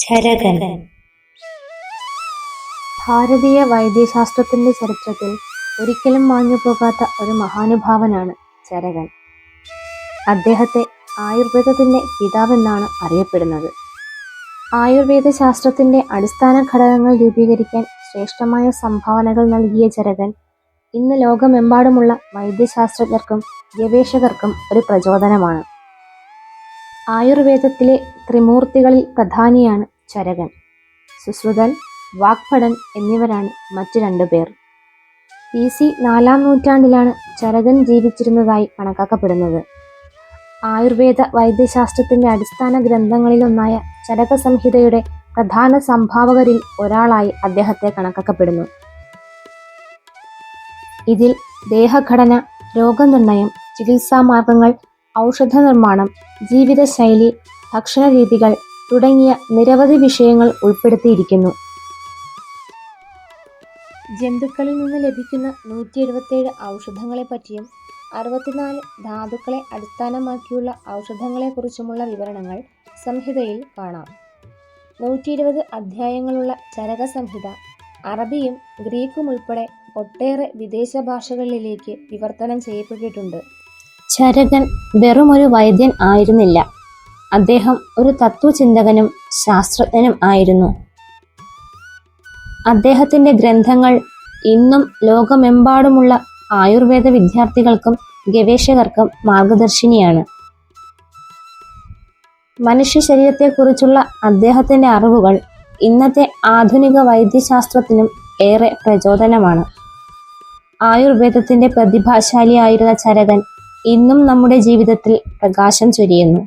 ചരകൻ ഭാരതീയ വൈദ്യശാസ്ത്രത്തിന്റെ ചരിത്രത്തിൽ ഒരിക്കലും മാഞ്ഞു പോകാത്ത ഒരു മഹാനുഭാവനാണ് ചരകൻ അദ്ദേഹത്തെ ആയുർവേദത്തിന്റെ പിതാവെന്നാണ് അറിയപ്പെടുന്നത്. ആയുർവേദ ശാസ്ത്രത്തിന്റെ അടിസ്ഥാന ഘടകങ്ങൾ രൂപീകരിക്കാൻ ശ്രേഷ്ഠമായ സംഭാവനകൾ നൽകിയ ചരകൻ ഇന്ന് ലോകമെമ്പാടുമുള്ള വൈദ്യശാസ്ത്രജ്ഞർക്കും ഗവേഷകർക്കും ഒരു പ്രചോദനമാണ്. ആയുർവേദത്തിലെ ത്രിമൂർത്തികളിൽ പ്രധാനിയാണ് ചരകൻ. സുശ്രുതൻ വാഗ്ഭടൻ എന്നിവരാണ് മറ്റു രണ്ടു പേർ. ബി സി നാലാം നൂറ്റാണ്ടിലാണ് ചരകൻ ജീവിച്ചിരുന്നതായി കണക്കാക്കപ്പെടുന്നത്. ആയുർവേദ വൈദ്യശാസ്ത്രത്തിന്റെ അടിസ്ഥാന ഗ്രന്ഥങ്ങളിലൊന്നായ ചരക സംഹിതയുടെ പ്രധാന സംഭാവകരിൽ ഒരാളായി അദ്ദേഹത്തെ കണക്കാക്കപ്പെടുന്നു. ഇതിൽ ദേഹഘടന രോഗനിർണയം ചികിത്സാമാർഗങ്ങൾ ഔഷധ നിർമ്മാണം ജീവിതശൈലി ഭക്ഷണ രീതികൾ തുടങ്ങിയ നിരവധി വിഷയങ്ങൾ ഉൾപ്പെടുത്തിയിരിക്കുന്നു. ജന്തുക്കളിൽ നിന്ന് ലഭിക്കുന്ന നൂറ്റി എഴുപത്തേഴ് ഔഷധങ്ങളെ പറ്റിയും അറുപത്തിനാല് ധാതുക്കളെ അടിസ്ഥാനമാക്കിയുള്ള ഔഷധങ്ങളെക്കുറിച്ചുമുള്ള വിവരണങ്ങൾ സംഹിതയിൽ കാണാം. നൂറ്റി ഇരുപത് അധ്യായങ്ങളുള്ള ചരക സംഹിത അറബിയും ഗ്രീക്കും ഉൾപ്പെടെ ഒട്ടേറെ വിദേശ ഭാഷകളിലേക്ക് വിവർത്തനം ചെയ്യപ്പെട്ടിട്ടുണ്ട്. ചരകൻ വെറുമൊരു വൈദ്യൻ ആയിരുന്നില്ല. അദ്ദേഹം ഒരു തത്വചിന്തകനും ശാസ്ത്രജ്ഞനും ആയിരുന്നു. അദ്ദേഹത്തിന്റെ ഗ്രന്ഥങ്ങൾ ഇന്നും ലോകമെമ്പാടുമുള്ള ആയുർവേദ വിദ്യാർത്ഥികൾക്കും ഗവേഷകർക്കും മാർഗദർശിനിയാണ് മനുഷ്യ ശരീരത്തെക്കുറിച്ചുള്ള അദ്ദേഹത്തിന്റെ അറിവുകൾ ഇന്നത്തെ ആധുനിക വൈദ്യശാസ്ത്രത്തിനും ഏറെ പ്രചോദനമാണ്. ആയുർവേദത്തിന്റെ പ്രതിഭാശാലിയായിരുന്ന ചരകൻ ഇന്നും നമ്മുടെ ജീവിതത്തിൽ പ്രകാശം ചൊരിയുന്നു.